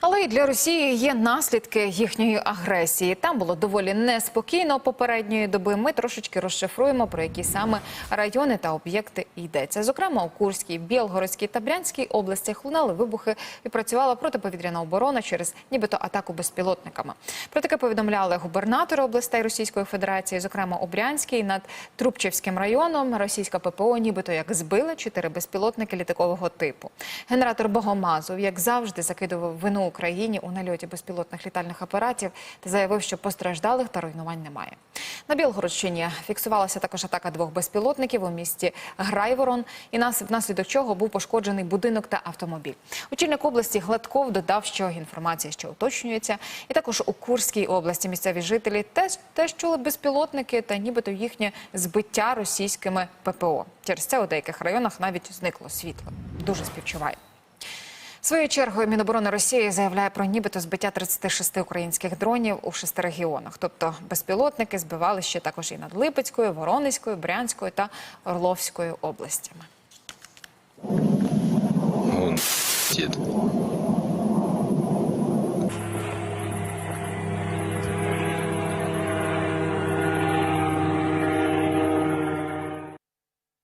Але і для Росії є наслідки їхньої агресії. Там було доволі неспокійно попередньої доби. Ми трошечки розшифруємо про які саме райони та об'єкти йдеться. Зокрема, у Курській, Білгородській та Брянській областях лунали вибухи і працювала протиповітряна оборона через нібито атаку безпілотниками. Про таке повідомляли губернатори областей Російської Федерації, зокрема у Брянській над Трубчевським районом. Російська ППО нібито як збила чотири безпілотники літакового типу. Генератор Богомазов, як завжди, закидував вину Україні у нальоті безпілотних літальних апаратів та заявив, що постраждалих та руйнувань немає. На Білгородщині фіксувалася також атака двох безпілотників у місті Грайворон, і нас внаслідок чого був пошкоджений будинок та автомобіль. Очільник області Гладков додав, що інформація ще уточнюється. І також у Курській області місцеві жителі теж, теж чули безпілотники та нібито їхнє збиття російськими ППО. Через це у деяких районах навіть зникло світло. Дуже співчуваю. Своєю чергою Міноборони Росії заявляє про нібито збиття 36 українських дронів у шести регіонах. Тобто безпілотники збивали ще також і над Липецькою, Воронезькою, Брянською та Орловською областями.